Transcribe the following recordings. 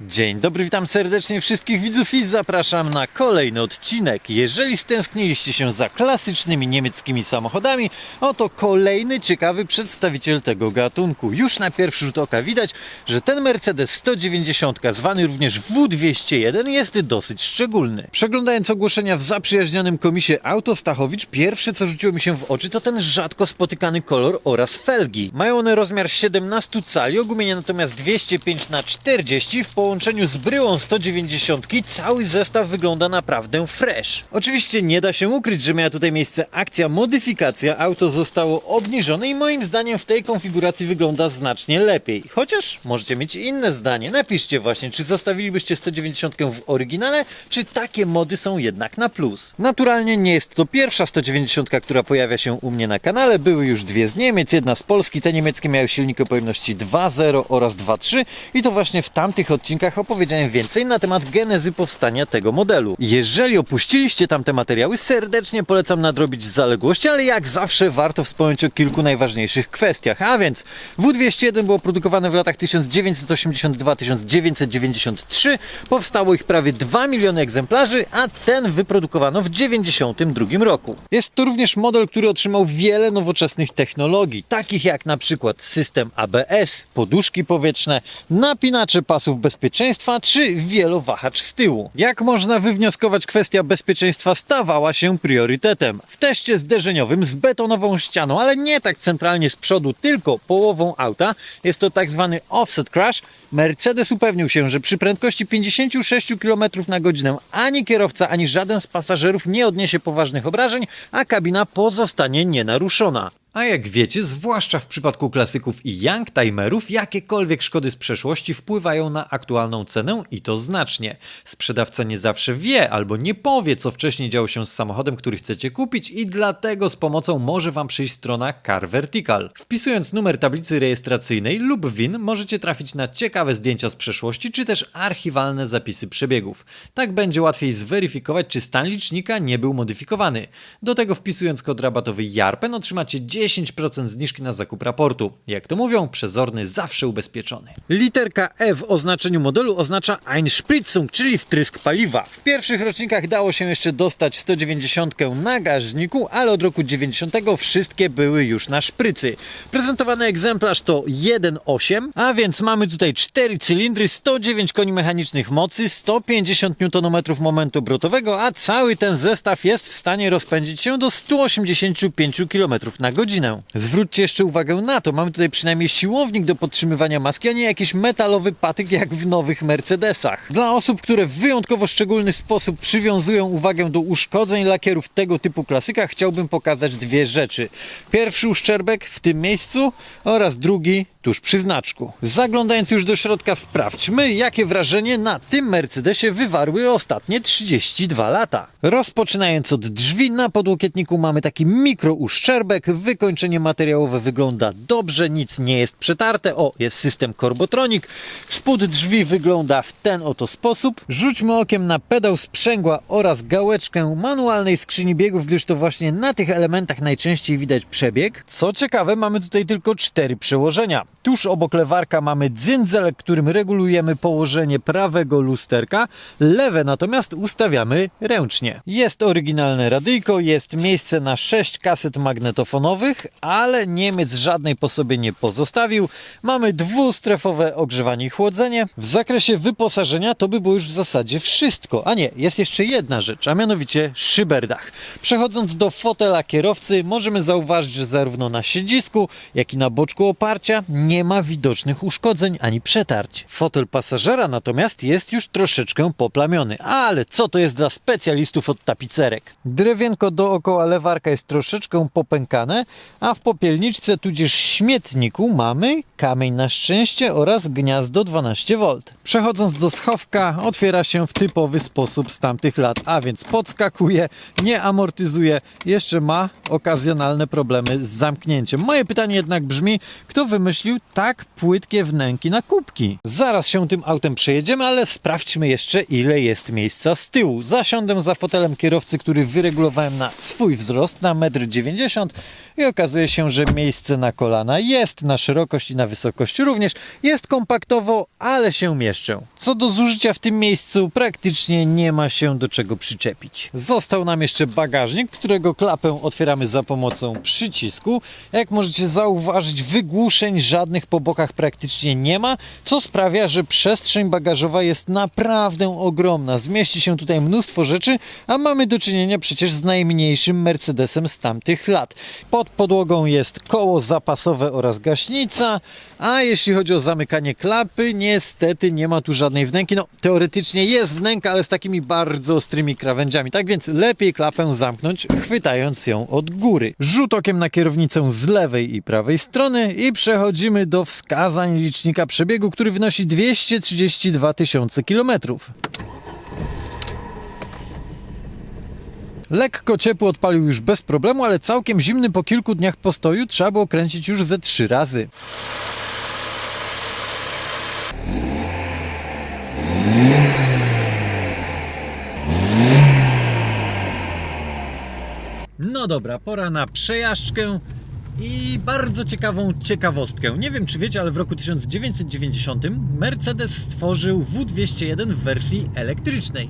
Dzień dobry, witam serdecznie wszystkich widzów i zapraszam na kolejny odcinek. Jeżeli stęskniliście się za klasycznymi niemieckimi samochodami, oto kolejny ciekawy przedstawiciel tego gatunku. Już na pierwszy rzut oka widać, że ten Mercedes 190, zwany również W201, jest dosyć szczególny. Przeglądając ogłoszenia w zaprzyjaźnionym komisie Auto Stachowicz, pierwsze co rzuciło mi się w oczy to ten rzadko spotykany kolor oraz felgi. Mają one rozmiar 17 cali, ogumienie natomiast 205 na 40 w połączeniu z bryłą 190 cały zestaw wygląda naprawdę fresh. Oczywiście nie da się ukryć, że miała tutaj miejsce akcja modyfikacja, auto zostało obniżone i moim zdaniem w tej konfiguracji wygląda znacznie lepiej. Chociaż możecie mieć inne zdanie. Napiszcie właśnie, czy zostawilibyście 190 w oryginale, czy takie mody są jednak na plus. Naturalnie nie jest to pierwsza 190, która pojawia się u mnie na kanale. Były już dwie z Niemiec, jedna z Polski. Te niemieckie miały silniki o pojemności 2.0 oraz 2.3 i to właśnie w tamtych odcinkach opowiedziałem więcej na temat genezy powstania tego modelu. Jeżeli opuściliście tamte materiały, serdecznie polecam nadrobić zaległości, ale jak zawsze warto wspomnieć o kilku najważniejszych kwestiach. A więc W201 było produkowane w latach 1982-1993, powstało ich prawie 2 miliony egzemplarzy, a ten wyprodukowano w 1992 roku. Jest to również model, który otrzymał wiele nowoczesnych technologii, takich jak na przykład system ABS, poduszki powietrzne, napinacze pasów bezpieczeństwa czy wielowahacz z tyłu. Jak można wywnioskować, kwestia bezpieczeństwa stawała się priorytetem. W teście zderzeniowym z betonową ścianą, ale nie tak centralnie z przodu, tylko połową auta, jest to tak zwany offset crash, Mercedes upewnił się, że przy prędkości 56 km na godzinę ani kierowca, ani żaden z pasażerów nie odniesie poważnych obrażeń, a kabina pozostanie nienaruszona. A jak wiecie, zwłaszcza w przypadku klasyków i youngtimerów, jakiekolwiek szkody z przeszłości wpływają na aktualną cenę i to znacznie. Sprzedawca nie zawsze wie albo nie powie, co wcześniej działo się z samochodem, który chcecie kupić i dlatego z pomocą może Wam przyjść strona Car Vertical. Wpisując numer tablicy rejestracyjnej lub WIN możecie trafić na ciekawe zdjęcia z przeszłości czy też archiwalne zapisy przebiegów. Tak będzie łatwiej zweryfikować, czy stan licznika nie był modyfikowany. Do tego wpisując kod rabatowy JARPEN otrzymacie 10% zniżki na zakup raportu. Jak to mówią, przezorny zawsze ubezpieczony. Literka E w oznaczeniu modelu oznacza Einspritzung, czyli wtrysk paliwa. W pierwszych rocznikach dało się jeszcze dostać 190 na gaźniku, ale od roku 90 wszystkie były już na szprycy. Prezentowany egzemplarz to 1.8, a więc mamy tutaj 4 cylindry, 109 koni mechanicznych mocy, 150 Nm momentu obrotowego, a cały ten zestaw jest w stanie rozpędzić się do 185 km na godzinę. Zwróćcie jeszcze uwagę na to, mamy tutaj przynajmniej siłownik do podtrzymywania maski, a nie jakiś metalowy patyk jak w nowych Mercedesach. Dla osób, które w wyjątkowo szczególny sposób przywiązują uwagę do uszkodzeń lakierów tego typu klasykach, chciałbym pokazać dwie rzeczy. Pierwszy uszczerbek w tym miejscu oraz drugi tuż przy znaczku. Zaglądając już do środka, sprawdźmy, jakie wrażenie na tym Mercedesie wywarły ostatnie 32 lata. Rozpoczynając od drzwi, na podłokietniku mamy taki mikro uszczerbek, wykończenie materiałowe wygląda dobrze, nic nie jest przetarte, o, jest system Corbotronic, spód drzwi wygląda w ten oto sposób. Rzućmy okiem na pedał sprzęgła oraz gałeczkę manualnej skrzyni biegów, gdyż to właśnie na tych elementach najczęściej widać przebieg. Co ciekawe, mamy tutaj tylko cztery przełożenia. Tuż obok lewarka mamy dzyndzel, którym regulujemy położenie prawego lusterka, lewe natomiast ustawiamy ręcznie. Jest oryginalne radyjko, jest miejsce na 6 kaset magnetofonowych, ale Niemiec żadnej po sobie nie pozostawił. Mamy dwustrefowe ogrzewanie i chłodzenie. W zakresie wyposażenia to by było już w zasadzie wszystko. A nie, jest jeszcze jedna rzecz, a mianowicie szyberdach. Przechodząc do fotela kierowcy, możemy zauważyć, że zarówno na siedzisku, jak i na boczku oparcia nie ma widocznych uszkodzeń ani przetarć. Fotel pasażera natomiast jest już troszeczkę poplamiony, ale co to jest dla specjalistów od tapicerek? Drewienko dookoła lewarka jest troszeczkę popękane, a w popielniczce tudzież śmietniku mamy kamień na szczęście oraz gniazdo 12V. Przechodząc do schowka, otwiera się w typowy sposób z tamtych lat, a więc podskakuje, nie amortyzuje, jeszcze ma okazjonalne problemy z zamknięciem. Moje pytanie jednak brzmi, kto wymyślił tak płytkie wnęki na kubki? Zaraz się tym autem przejedziemy, ale sprawdźmy jeszcze ile jest miejsca z tyłu. Zasiądę za fotelem kierowcy, który wyregulowałem na swój wzrost, na 1,90 m i okazuje się, że miejsce na kolana jest, na szerokość i na wysokość również, jest kompaktowo, ale się mieszczę. Co do zużycia w tym miejscu, praktycznie nie ma się do czego przyczepić. Został nam jeszcze bagażnik, którego klapę otwieramy za pomocą przycisku. Jak możecie zauważyć, wygłuszeń żadnych po bokach praktycznie nie ma, co sprawia, że przestrzeń bagażowa jest naprawdę ogromna. Zmieści się tutaj mnóstwo rzeczy, a mamy do czynienia przecież z najmniejszym Mercedesem z tamtych lat. Pod podłogą jest koło zapasowe oraz gaśnica, a jeśli chodzi o zamykanie klapy, niestety nie ma tu żadnej wnęki. No, teoretycznie jest wnęka, ale z takimi bardzo ostrymi krawędziami. Tak więc lepiej klapę zamknąć, chwytając ją od góry. Rzut okiem na kierownicę z lewej i prawej strony i przechodzimy do wskazań licznika przebiegu, który wynosi 232 tysiące kilometrów. Lekko ciepły odpalił już bez problemu, ale całkiem zimny po kilku dniach postoju trzeba było kręcić już ze trzy razy. No dobra, pora na przejażdżkę i bardzo ciekawą ciekawostkę. Nie wiem, czy wiecie, ale w roku 1990 Mercedes stworzył W201 w wersji elektrycznej.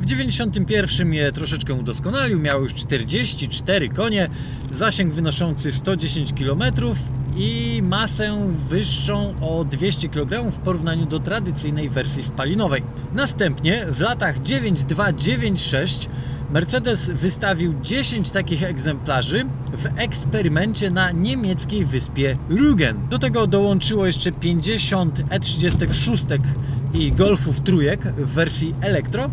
W 91 je troszeczkę udoskonalił, miał już 44 konie, zasięg wynoszący 110 km i masę wyższą o 200 kg w porównaniu do tradycyjnej wersji spalinowej. Następnie w latach 9296 Mercedes wystawił 10 takich egzemplarzy w eksperymencie na niemieckiej wyspie Rügen. Do tego dołączyło jeszcze 50 E36 i Golfów trójek w wersji elektro.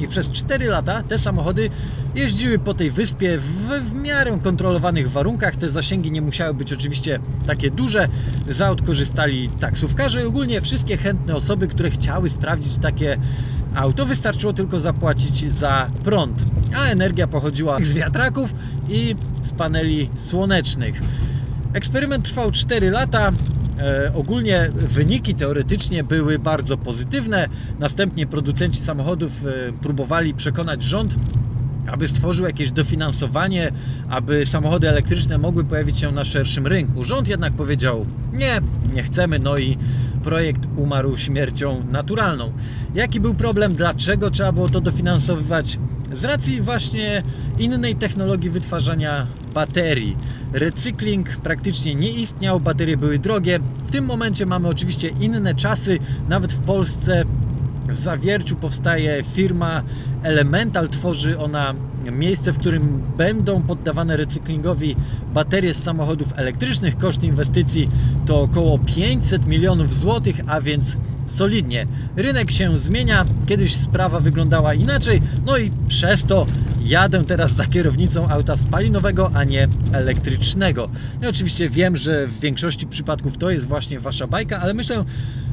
I przez 4 lata te samochody jeździły po tej wyspie w, w miarę kontrolowanych warunkach. Te zasięgi nie musiały być oczywiście takie duże. Z aut korzystali taksówkarze i ogólnie wszystkie chętne osoby, które chciały sprawdzić takie auto. Wystarczyło tylko zapłacić za prąd, a energia pochodziła z wiatraków i z paneli słonecznych. Eksperyment trwał 4 lata. E, ogólnie wyniki teoretycznie były bardzo pozytywne. Następnie producenci samochodów e, próbowali przekonać rząd, aby stworzył jakieś dofinansowanie, aby samochody elektryczne mogły pojawić się na szerszym rynku. Rząd jednak powiedział: Nie, nie chcemy, no i projekt umarł śmiercią naturalną. Jaki był problem? Dlaczego trzeba było to dofinansowywać? Z racji właśnie innej technologii wytwarzania baterii. Recykling praktycznie nie istniał, baterie były drogie. W tym momencie mamy oczywiście inne czasy, nawet w Polsce w Zawierciu powstaje firma Elemental, tworzy ona miejsce, w którym będą poddawane recyklingowi baterie z samochodów elektrycznych. Koszt inwestycji to około 500 milionów złotych, a więc solidnie. Rynek się zmienia, kiedyś sprawa wyglądała inaczej, no i przez to jadę teraz za kierownicą auta spalinowego, a nie elektrycznego. No oczywiście wiem, że w większości przypadków to jest właśnie wasza bajka, ale myślę,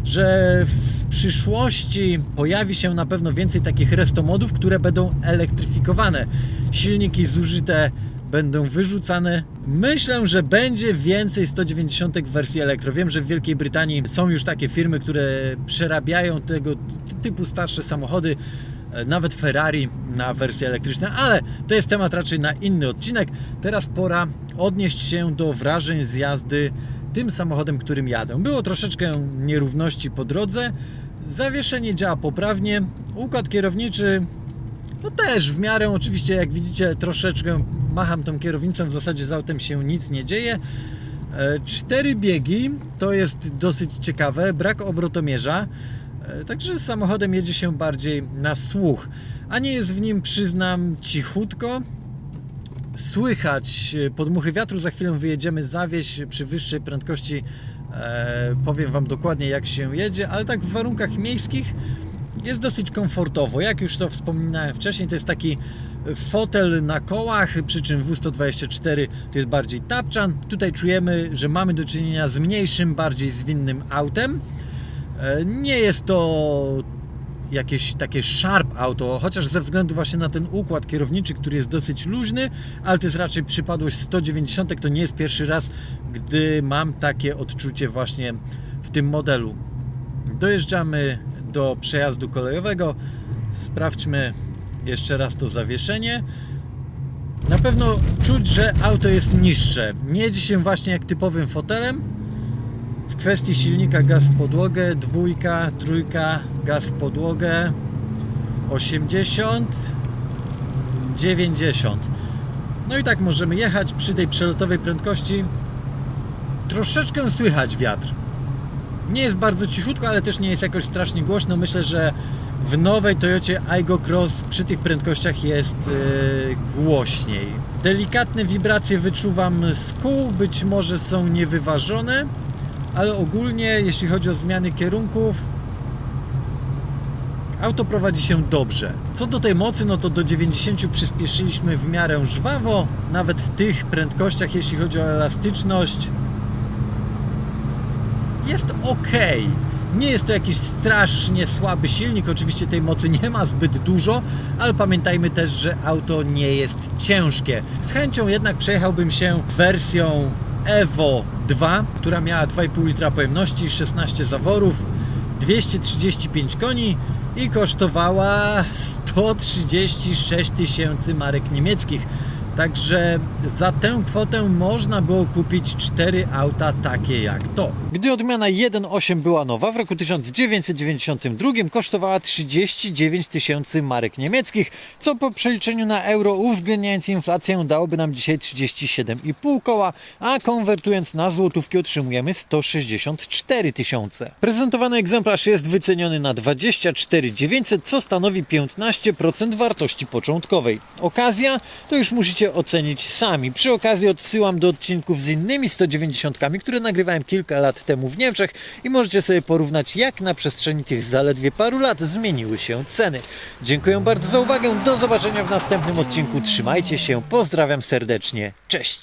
że w przyszłości pojawi się na pewno więcej takich restomodów, które będą elektryfikowane. Silniki zużyte będą wyrzucane. Myślę, że będzie więcej 190 w wersji elektro. Wiem, że w Wielkiej Brytanii są już takie firmy, które przerabiają tego typu starsze samochody e, nawet Ferrari na wersję elektryczną, ale to jest temat raczej na inny odcinek. Teraz pora odnieść się do wrażeń z jazdy tym samochodem, którym jadę. Było troszeczkę nierówności po drodze, zawieszenie działa poprawnie, układ kierowniczy no też w miarę oczywiście jak widzicie troszeczkę macham tą kierownicą, w zasadzie z autem się nic nie dzieje. E, cztery biegi to jest dosyć ciekawe, brak obrotomierza. E, także z samochodem jedzie się bardziej na słuch, a nie jest w nim, przyznam, cichutko. Słychać podmuchy wiatru, za chwilę wyjedziemy za wieś przy wyższej prędkości. E, powiem Wam dokładnie jak się jedzie, ale tak w warunkach miejskich jest dosyć komfortowo. Jak już to wspominałem wcześniej, to jest taki fotel na kołach, przy czym W124 to jest bardziej tapczan. Tutaj czujemy, że mamy do czynienia z mniejszym, bardziej zwinnym autem. E, Nie jest to jakieś takie sharp auto, chociaż ze względu właśnie na ten układ kierowniczy, który jest dosyć luźny, ale to jest raczej przypadłość 190, to nie jest pierwszy raz, gdy mam takie odczucie właśnie w tym modelu. Dojeżdżamy do przejazdu kolejowego. Sprawdźmy jeszcze raz to zawieszenie. Na pewno czuć, że auto jest niższe. Nie jedzie się właśnie jak typowym fotelem. W kwestii silnika gaz w podłogę, dwójka, trójka, gaz w podłogę, 80, 90. No i tak możemy jechać przy tej przelotowej prędkości. Troszeczkę słychać wiatr. Nie jest bardzo cichutko, ale też nie jest jakoś strasznie głośno. Myślę, że w nowej Toyocie Aygo Cross przy tych prędkościach jest yy, głośniej. Delikatne wibracje wyczuwam z kół, być może są niewyważone, ale ogólnie jeśli chodzi o zmiany kierunków, auto prowadzi się dobrze. Co do tej mocy, no to do 90 przyspieszyliśmy w miarę żwawo, nawet w tych prędkościach, jeśli chodzi o elastyczność jest ok. Nie jest to jakiś strasznie słaby silnik, oczywiście tej mocy nie ma zbyt dużo, ale pamiętajmy też, że auto nie jest ciężkie. Z chęcią jednak przejechałbym się wersją Evo 2, która miała 2,5 litra pojemności, 16 zaworów, 235 koni i kosztowała 136 tysięcy marek niemieckich. Także za tę kwotę można było kupić cztery auta takie jak to. Gdy odmiana 1.8 była nowa, w roku 1992 kosztowała 39 tysięcy marek niemieckich, co po przeliczeniu na euro uwzględniając inflację dałoby nam dzisiaj 37,5 koła, a konwertując na złotówki otrzymujemy 164 tysiące. Prezentowany egzemplarz jest wyceniony na 24 900, co stanowi 15% wartości początkowej. Okazja to już musicie ocenić sami. Przy okazji odsyłam do odcinków z innymi 190, które nagrywałem kilka lat temu w Niemczech i możecie sobie porównać, jak na przestrzeni tych zaledwie paru lat zmieniły się ceny. Dziękuję bardzo za uwagę. Do zobaczenia w następnym odcinku. Trzymajcie się. Pozdrawiam serdecznie. Cześć.